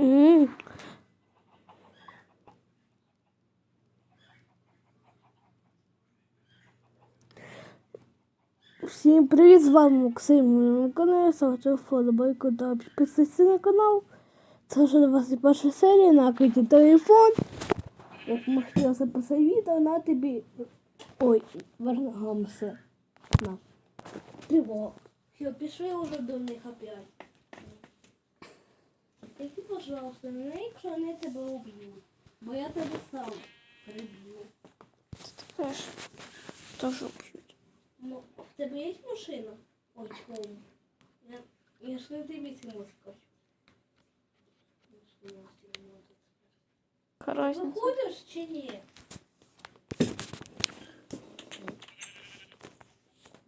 М. Всім привіт, з вами Максим. На каналі ставте вподобайку та підписуйтесь на канал. Це вже 21 серія на аккаунті телефон. Як ми хотіли записати відео на тобі. Ой, вернемося. На. Тривога. Все, пішли уже до них опять. Тільки, пожалуйста, не якщо вони тебе уб'ють. Бо я тебе сам приб'ю. Теж теж п'ють. Ну, в тебе є машина? Ой, чому? Я, я ж не скажу. Карась. Виходиш чи ні?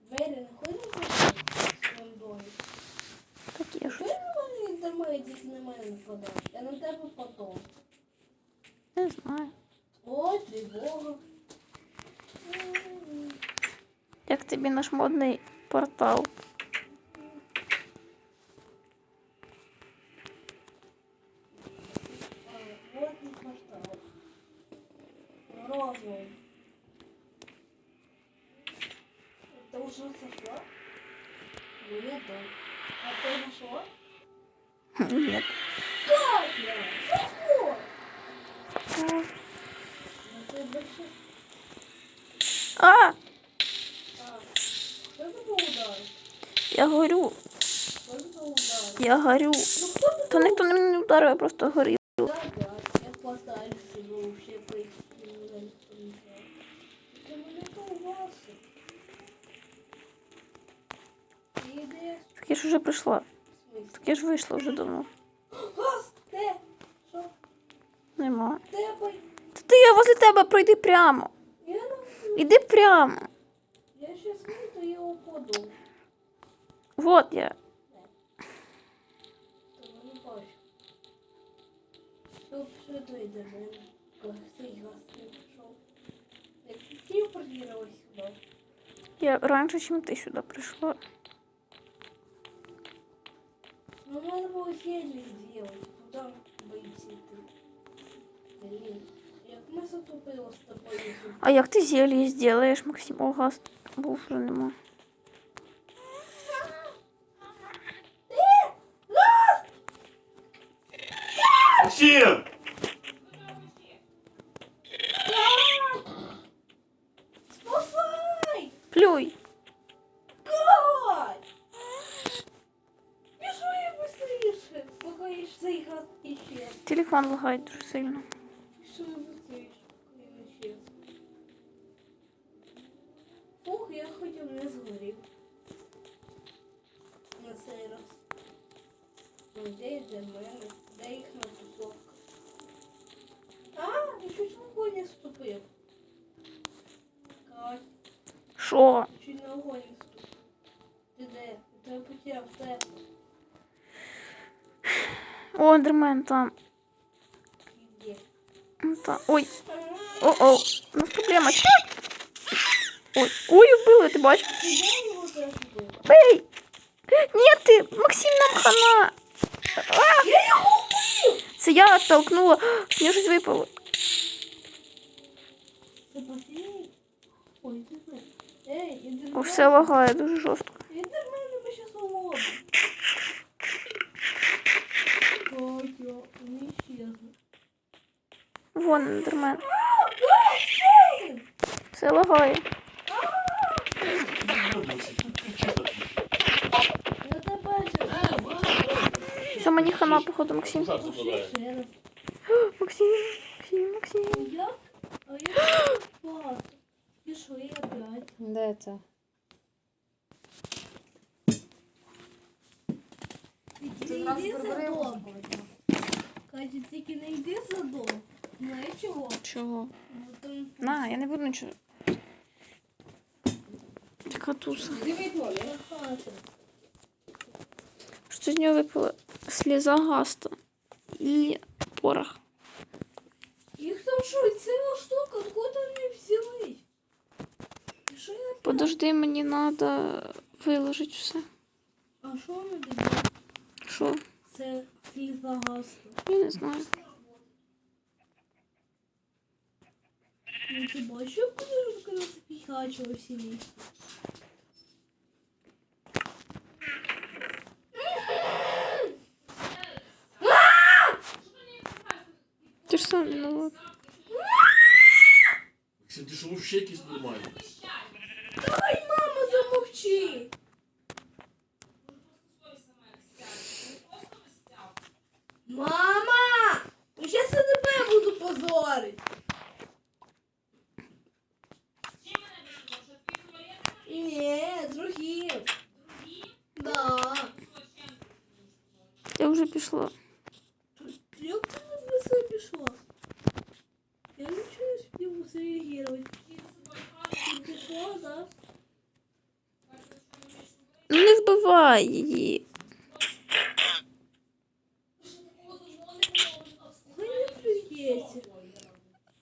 Двері не ходять в своєму домі? Так є ж. Чому вони домовитись на? Я на тебе потом. Не знаю. Ой, тривога. Як тобі наш модний портал? колбасы. Ты идешь? Так я ж вже прийшла. В смысле? Так я ж вийшла вже давно. Газ, де? Що? Нема. Де бой? Та ти я возле тебе пройди прямо. Я не Іди прямо. Я щас вийду і упаду. Вот я. Що, що то йде мене? Цей газ не пішов. Я сюди. Раніше, ніж ти сюди прийшла. Ну надо было зелье сделать. Куда боится ты? Блин. Як ми затупили з тобою. А як ти зелье зробиш, Максим? О, газ був вже нема. Максим! Плюй. Кать! Пішли быстріше, поки газ іщез. Телефон лагає дуже сильно. Пішли быстріше, поки він іщез. Фух, я хотів не згорів. На цей раз. Ну, де йде мене? Де їх на кусок? А, я чуть в огонь вступив. Кать, Що? чуть на огонь вступив. Ти де? Тебе потеряв тепло. О, ендермен там. Де? Ну. Ой. О-о. У нас проблема. Чо? Ой. Ой, вбили, ти бачиш? Ти я його теж вбив? Бей! Ні, ти, Максим, нам хана. А! Це я оттолкнула. Нього щось випало. Це Матвій? Ой, іди в мене. Ей, іди в О, все лагає дуже жорстко. Мене, ми щас исчезли. Вон ендермен. Все лагає. Все, мені хана, походу, Максим. Максим, Максим, Максим. А я спас. Пішли опять. Де це? Тільки не йди за дом. Катя, тільки не йди за дом. Знаєш чого? Чого? Бо там На, я не буду нічого. Така туса. на хату. Що з нього випало? Сліза гаста. І порох. Їх там що, ціла штука, откуда они взялись? Що я Подожди, мені треба виложити все. А що вони дають? Що? Це сліза гасла? Я не знаю. Ну, ти бачиш, як кольорка нас піхачила всі ліс? Ти ж сам виноват. Максим, ти що вообще якийсь нормальний? Ай, мама, замовчи! Мама! Ну зараз я тебе буду позорить. Ні, другим. Да. Я вже пішла. Як ти на все пішла? Я нічого не спів зреагувати. Ти пішла, да? Ну не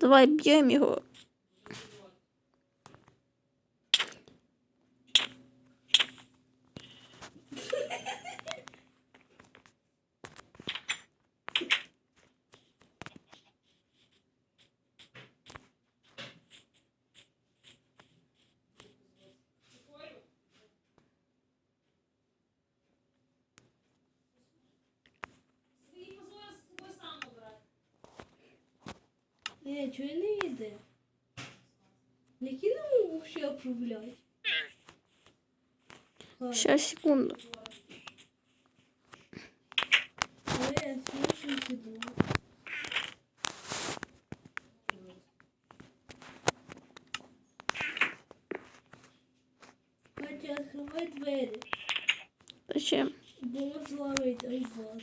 Давай б'ємо його. Ні, чого не йде? Не взагалі управляти? Щас, секунду. Катя, открывай двері, Зачем? бо зловить айбот.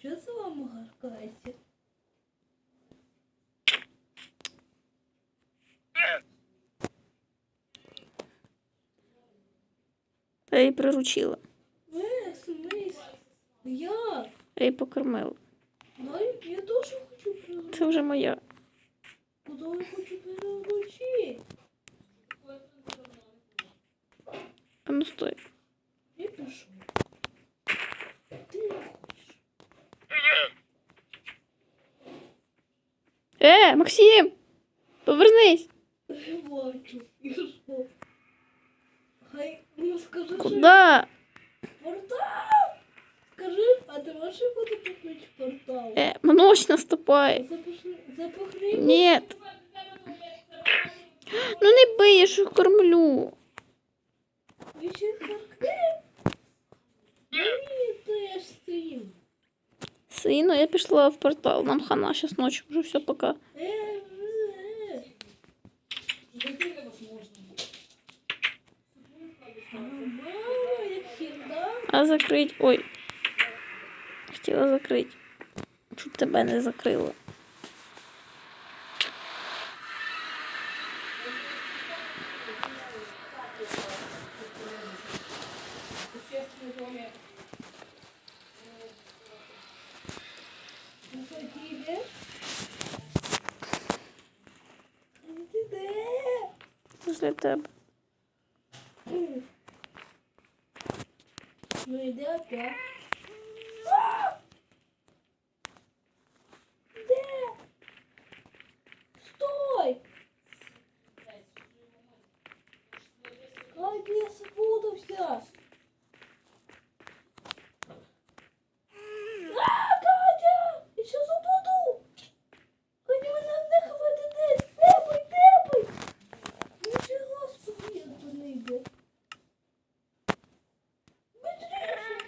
Що це вам гаркається? Я її приручила. Смис? Я? Я її покормила. Дай, я теж хочу приручити. Це вже моя. Куда я хочу приручити? А ну стой. Я пішов. Ти не хочеш. Е, Максим! Повернись! Я бачу. І що? Хай, ну скажи, що Куда? портал! Скажи, а ти можеш його запихнути в портал? Е, мнось наступай. Запихни, запихни. Нет. Ну не бий, я ж їх кормлю. Ви ще харкне? Ні, теж стрім. Сину, я пішла в портал. Нам хана, зараз ночью уже все, пока. А закрить. Ой. Хотіла закрити. Чуть тебе не закрила. Ну, що, ти йдеш? Ну, Ти де? Після тебе. Ну йди опять. Де? Стой! Как я спутався? А, Катя! Я сейчас упаду! Катя, мене не хватить! Тепай, тепай! Нічого собі, як то не йде. Быстрее!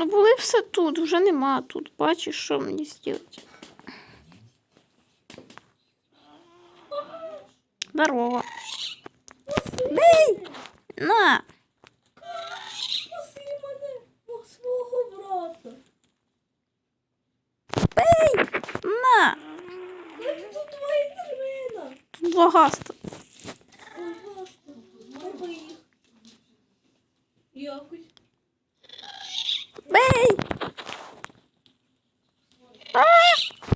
Ну, були все тут, вже нема тут. Бачиш, що мені зробити? Здорово. Бей! На! Спаси мене, о, свого брата. Бей! На! Як тут твоя терміна? Тут два гаста. Ой, гаста, треба їх. Якось. Бей! А!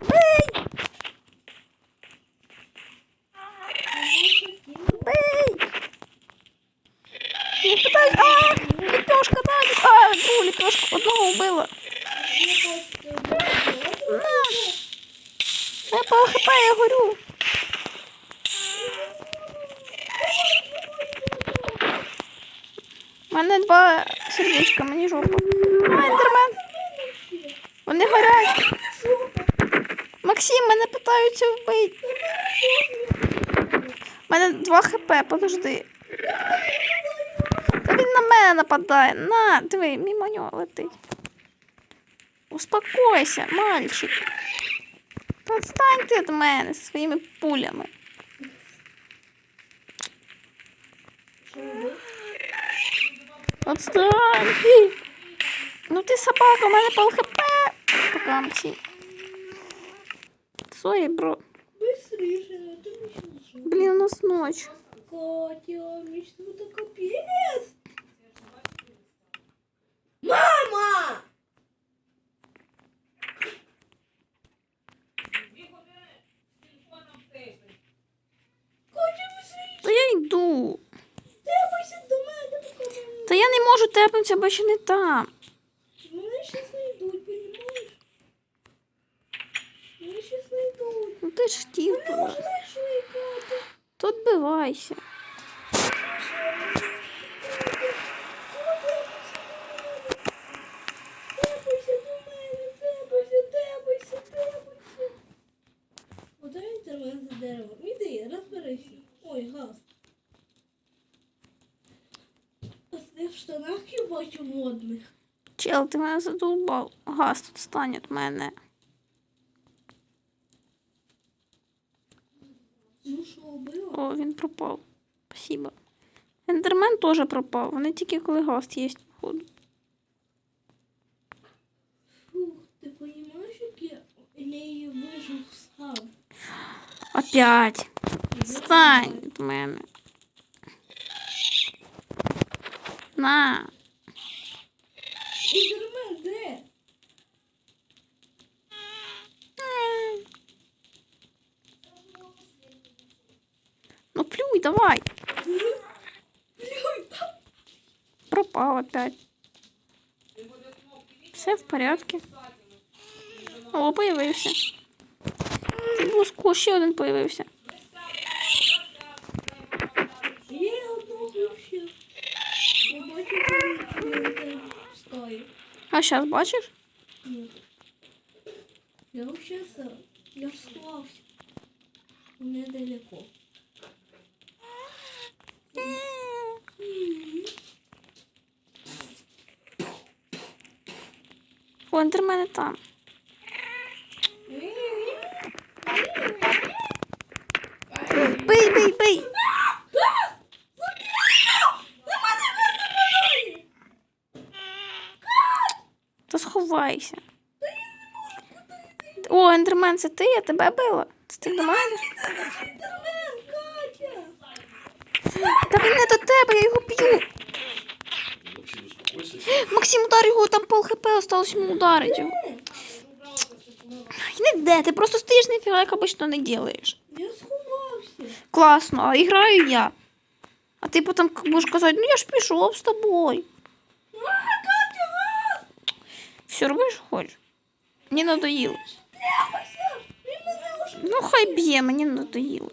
Бей! Бей! Я питаюсь, а! Лепешка, да! А, другу лепешку одного вбила. На! Я по хп, я горю. У мене два сердечка, мені жопа. Ендермен. Вони горять. Максим, мене питаються вбити. У мене два хп, подожди. Та він на мене нападає. На, диви, мимо нього летить. Успокойся, мальчик. Та Отстань ти від мене зі своїми пулями. Отстань. Ти. Ну ти собака, у мене пол хп. Пока, Максим. Сорі, бро. Быстріше, а то ми ще вже. Блін, у нас ночь. Катя, мені ж Не бо ще не там. Мене ще знайдуть, понімаєш? Мене ще знайдуть. Ну ти ж хотів туди. вже знайшли. То відбивайся. Тепайся до мене, тепайся, тепайся, тепайся. Одай інтернет за дерево. Іди, розберися. Ой, газ. Ти в штанах бачу модних. Чел, ти мене задовбав. Газ тут стань від мене. Ну що, було? О, він пропав. Спасибо. Ендермен теж пропав. Вони тільки коли газ є, походу. Фух, ти розумієш, як я неї вижив сам? Опять. Стань від мене. Де? Ну плюй, давай. Пропав опять. Все в порядку. О, появився. Це блузку ще один появився. А зараз бачиш? Ні. Я сам. Я сховався. Недалеко. О, ендермени там. О, ендермен, це ти? Я тебе била? Це ти до мене? Та він не до тебе, я його б'ю. Максим. Удар його, там пол хп осталось йому ударить. Не де, ти просто стоїш ніфіга, як обично не робиш. Я сховався. Класно, а граю я. А ти потім будеш казати, ну я ж пішов з тобою. Все, роби, що хочеш. Мені надоїло. Ну хай б'є, мені надоїло.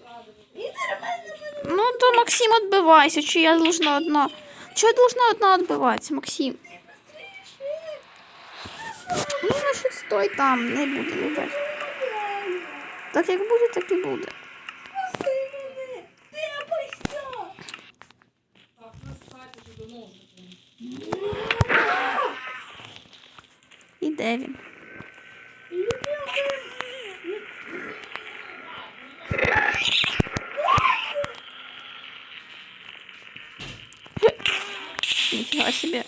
Ну то Максим відбивайся, чи я должна одна. Чи я должна одна відбиватися, Максим? Ну, значить, стой там, не буде ніде. Так як буде, так і буде. Спаси мене! Тряпайся! Де він? Ніфіга собі.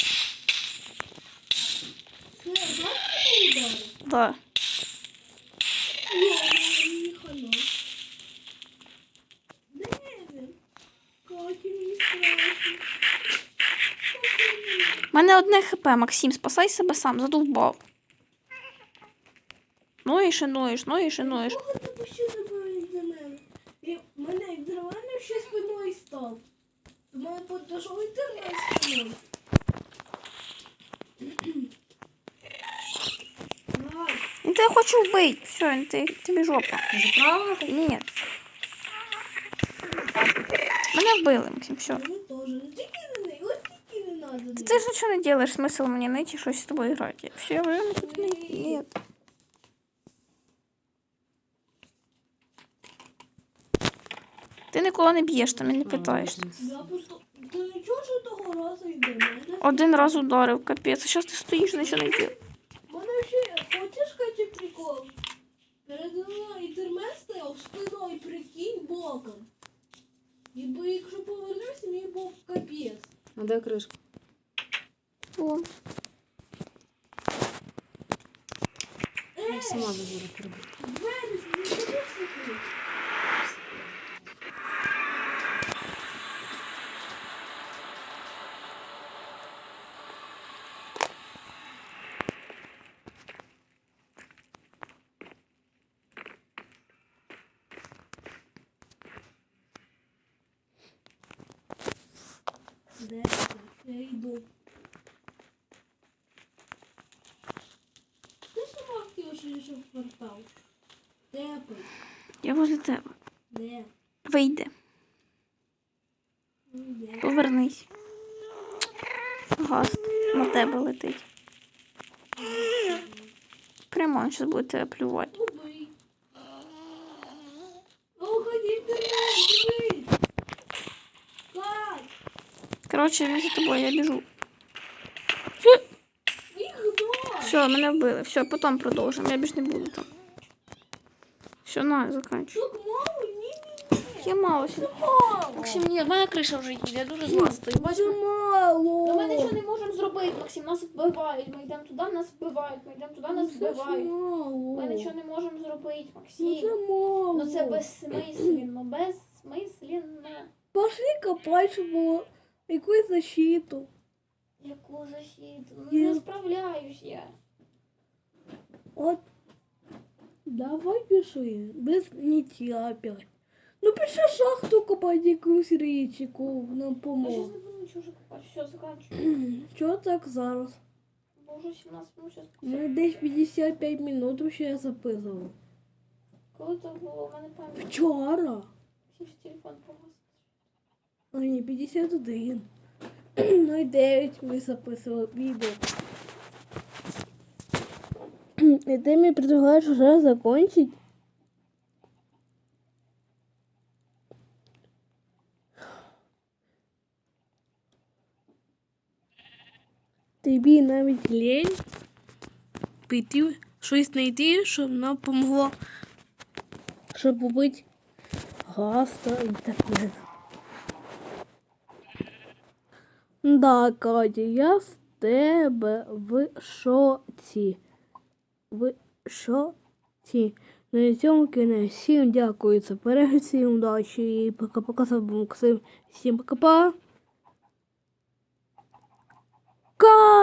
Да. У мене одне хп, Максим, спасай себе сам, задовбав. Ну і шинуєш, ну і шинуєш. Кого ти мене? І мене як древенем ще спиною став. До мене подошов інтернет спиною. Ай, Ну, то я хочу вбити. Все, ти, тобі жопа. Правильно? Ні. Мене вбили, Максим, все. ну теж. Ну тільки не не не робиш, смисл мені найти щось з тобою грати. Все, я вже тут не... Ти ніколи не б'єш, там і не питаєшся. Я просто... Ти нічого, що того разу йде? Один раз ударив, капець. А зараз ти стоїш, нічого не робиш. Мене ще хочеш каче прикол? Передо і інтернет стояв спиною, прикинь, боком. І бо якщо повернусь, мені був капець. А де кришка? О, Е, Я сама забуду прибути. двері, не закрити. Де? Я йду. Ти що я йшов в квартал? Де ти? я возле тебе. Де? Вийди, Ну, де? повернись. Гаст на тебе летить. Прямо він зараз буде тебе плювати. Коротше, він за тобою, я біжу. Все, мене вбили. Все, потім продовжимо. Я більш не буду там. Все, на? Ні-ні-ні. Я мало сюди. Максим, ні, в мене криша вже їде, я дуже зла стою. Дуже мало. Ми нічого не можемо зробити, Максим, нас вбивають. Ми йдемо туди, нас вбивають. Ми йдемо туди, нас вбивають. Ми нічого не можемо зробити, Ну, Максим. мало. Ну це безсмисленно, безсмисленно. Пошли копай, щоб було якусь защиту. Яку защиту? Ну Я- не справляюсь я. От. Давай пиши. Без ниття опять. Ну пиши шахту копати якусь річку нам Я зараз помог. не буду нічого вже копати. Все, заканчую. Чого так зараз? Бо вже 17 минут зараз. Ну, десь 55 минут ще я записував. Коли то було, у мене пам'ять. Вчора. Всі ж телефон погас. А ні, 51. Ну і 9 ми записували відео. І ти мені предлагаєш вже закончить? Тобі навіть лень піти щось знайти, щоб нам помогло, щоб убити гаста і таке. Да, Катя, я з тебе в шоці. В шоці. На цьому кінець. Всім дякую за перегляд, всім удачі і пока-пока. З вами. Всім пока-пока. Ка!